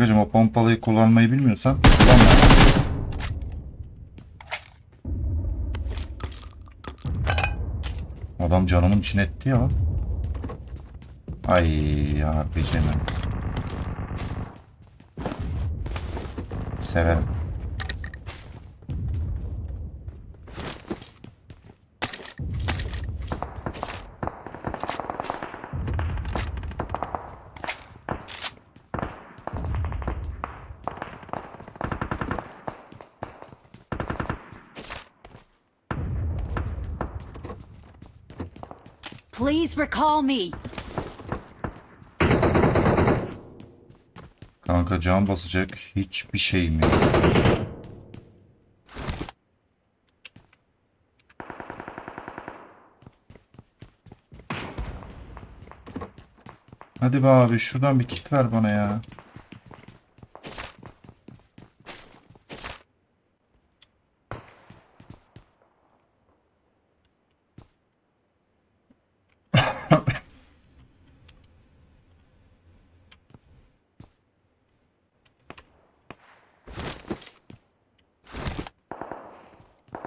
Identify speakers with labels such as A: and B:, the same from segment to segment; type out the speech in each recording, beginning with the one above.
A: Kankacım o pompalıyı kullanmayı bilmiyorsan kullanma. Adam canımın içine etti ya. Ay ya beceremem. Severim.
B: Please recall me.
A: Kanka can basacak hiçbir şeyim yok. Hadi be abi şuradan bir kit ver bana ya.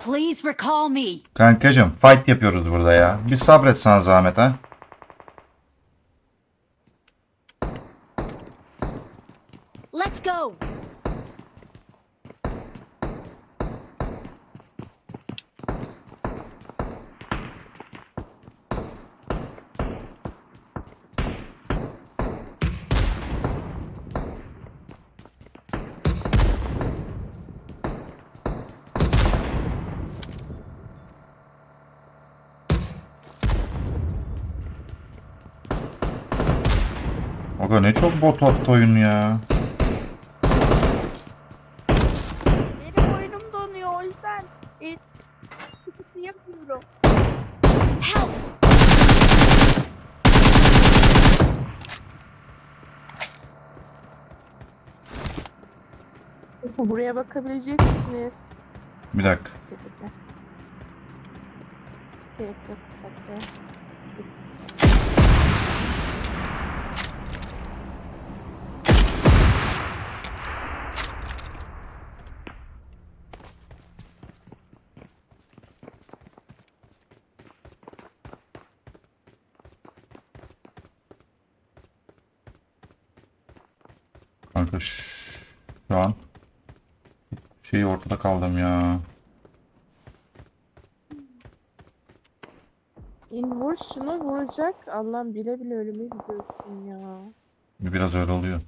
B: Please recall me.
A: Kankacım fight yapıyoruz burada ya. Bir sabret sana zahmet ha.
B: Let's go.
A: Aga ne çok bot attı oyun ya.
C: Benim oyunum donuyor o yüzden it yapıyorum.
B: Help.
C: Buraya bakabilecek misiniz?
A: Bir dakika.
C: Gerek yok.
A: Kanka şu an şeyi ortada kaldım ya.
C: İn vur şunu vuracak. Allah'ım bile bile ölümü izliyorsun ya.
A: Biraz öyle oluyor.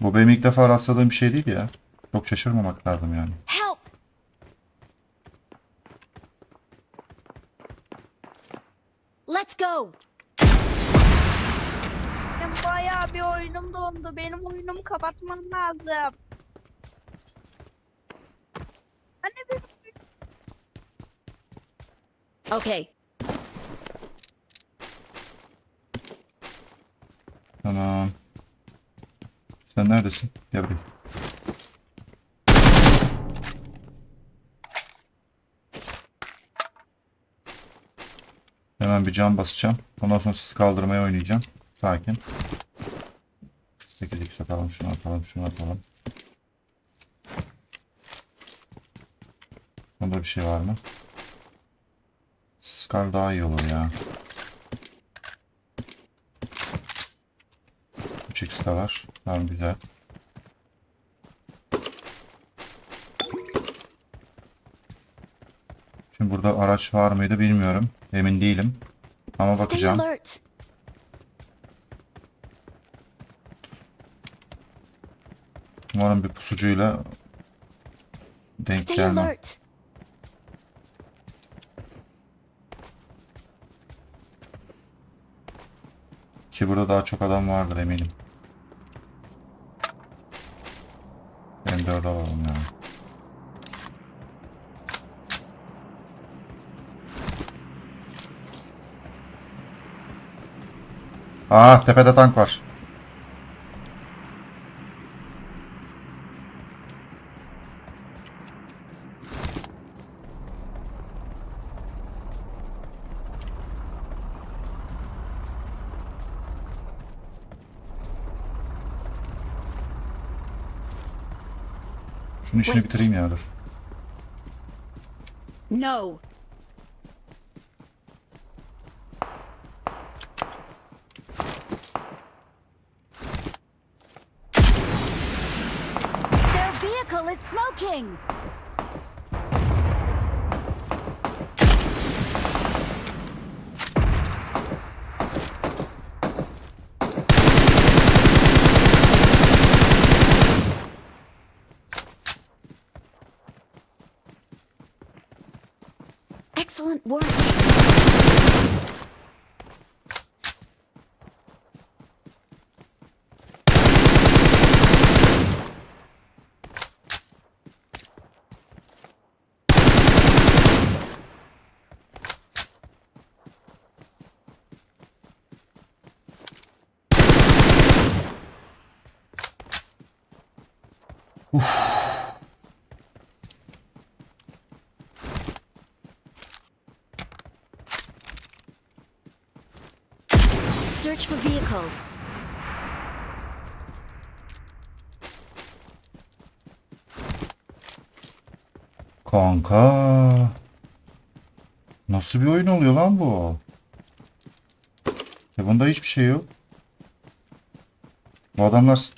A: Bu benim ilk defa rastladığım bir şey değil ya. Çok şaşırmamak lazım yani.
B: Help. Let's go.
C: Bayağı bir oyunum dondu. Benim oyunumu kapatmam lazım. Anne bir
B: Okay.
A: Tamam. Sen neredesin? Gel buraya. Hemen bir cam basacağım. Ondan sonra sizi kaldırmaya oynayacağım. Sakin. 8 x atalım, şunu atalım, şunu atalım. Bunda bir şey var mı? Scar daha iyi olur ya. 3x de. Tamam güzel. Şimdi burada araç var mıydı bilmiyorum. Emin değilim. Ama bakacağım. Umarım bir pusucuyla denk gelmem. Ki burada daha çok adam vardır eminim. De orada alalım ya. Aa Ah, tepede tank var. Şunun işini
B: Wait.
A: bitireyim ya dur.
B: No. Their vehicle is smoking. Search for vehicles.
A: Kanka. Nasıl bir oyun oluyor lan bu? Ya bunda hiçbir şey yok. Bu adamlar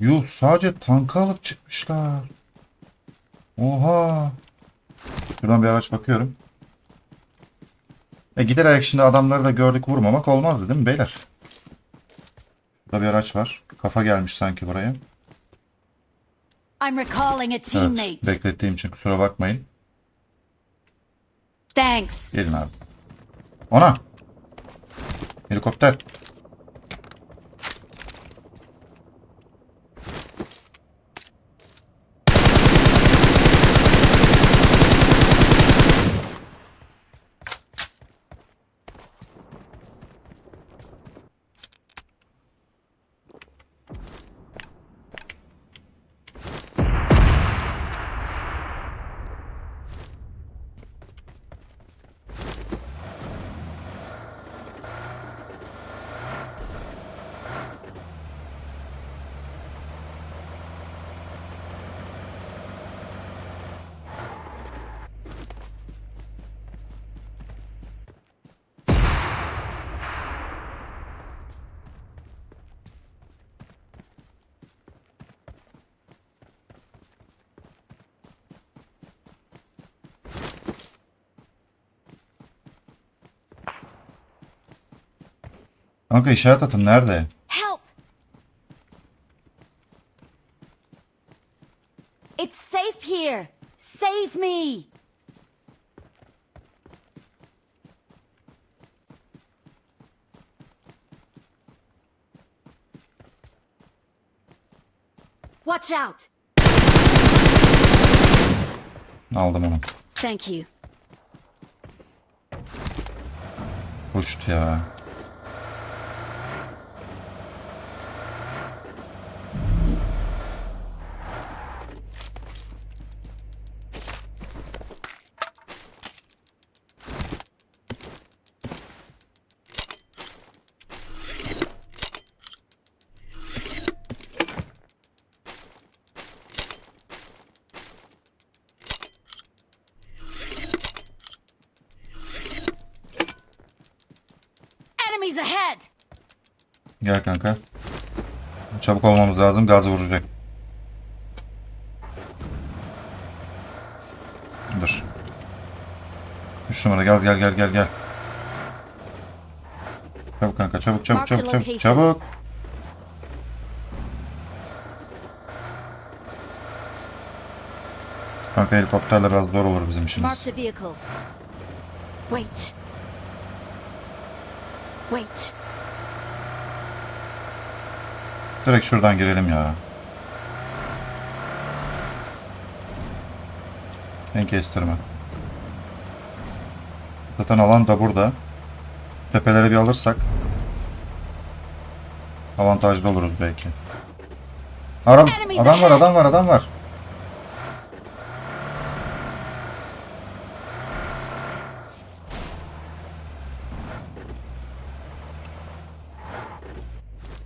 A: Yuh sadece tankı alıp çıkmışlar. Oha. Şuradan bir araç bakıyorum. E gider ayak şimdi adamları da gördük vurmamak olmazdı değil mi beyler? Burada bir araç var. Kafa gelmiş sanki buraya.
B: I'm recalling a teammate.
A: Evet, beklettiğim için kusura bakmayın.
B: Thanks.
A: Gelin abi. Ona. Helikopter. Kanka işaret atın nerede?
B: Help! It's safe here. Save me! Watch out!
A: Aldım onu.
B: Thank you.
A: Hoştu ya. Gel kanka. Çabuk olmamız lazım. Gaz vuracak. Dur. Üç numara gel gel gel gel gel. Çabuk kanka çabuk çabuk çabuk çabuk çabuk. Kanka helikopterle biraz zor olur bizim işimiz.
B: Wait. Wait.
A: Direkt şuradan girelim ya. En kestirme. Zaten alan da burada. Tepeleri bir alırsak avantajlı oluruz belki. Adam, adam var, adam var, adam var.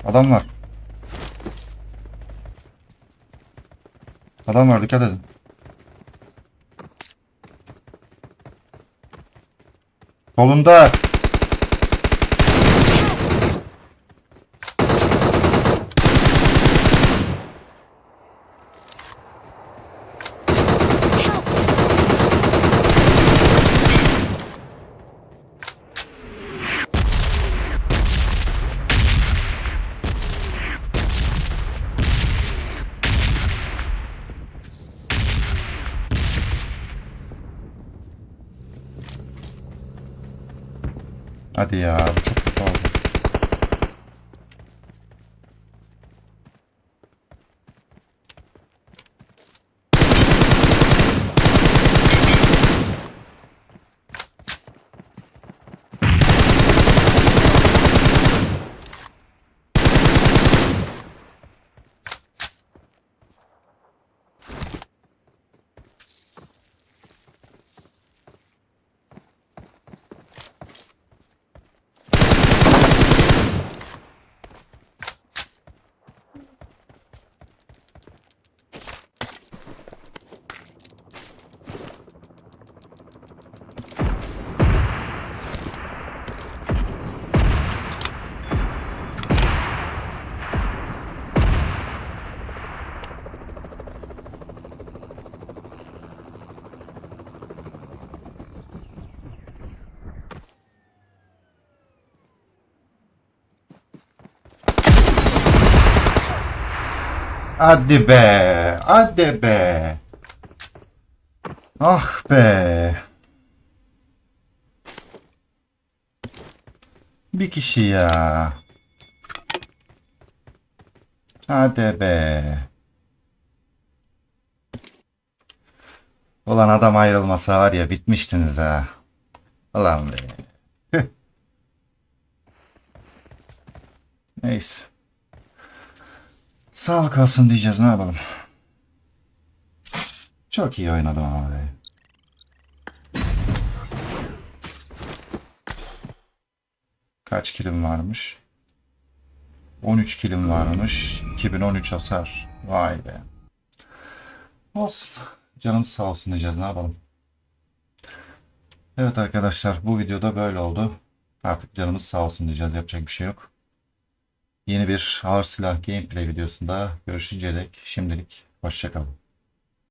A: Adam var. Adam var dikkat edin. Solunda. Hadi ya çok kötü oldu. Hadi be. Hadi be. Ah be. Bir kişi ya. Hadi be. Ulan adam ayrılmasa var ya bitmiştiniz ha. Ulan be. Neyse. Sağlık olsun diyeceğiz ne yapalım. Çok iyi oynadım ama be. Kaç kilim varmış? 13 kilim varmış. 2013 hasar. Vay be. Olsun. Canım sağ olsun diyeceğiz ne yapalım. Evet arkadaşlar bu videoda böyle oldu. Artık canımız sağ olsun diyeceğiz. Yapacak bir şey yok. Yeni bir ağır silah gameplay videosunda görüşünceye dek şimdilik hoşçakalın.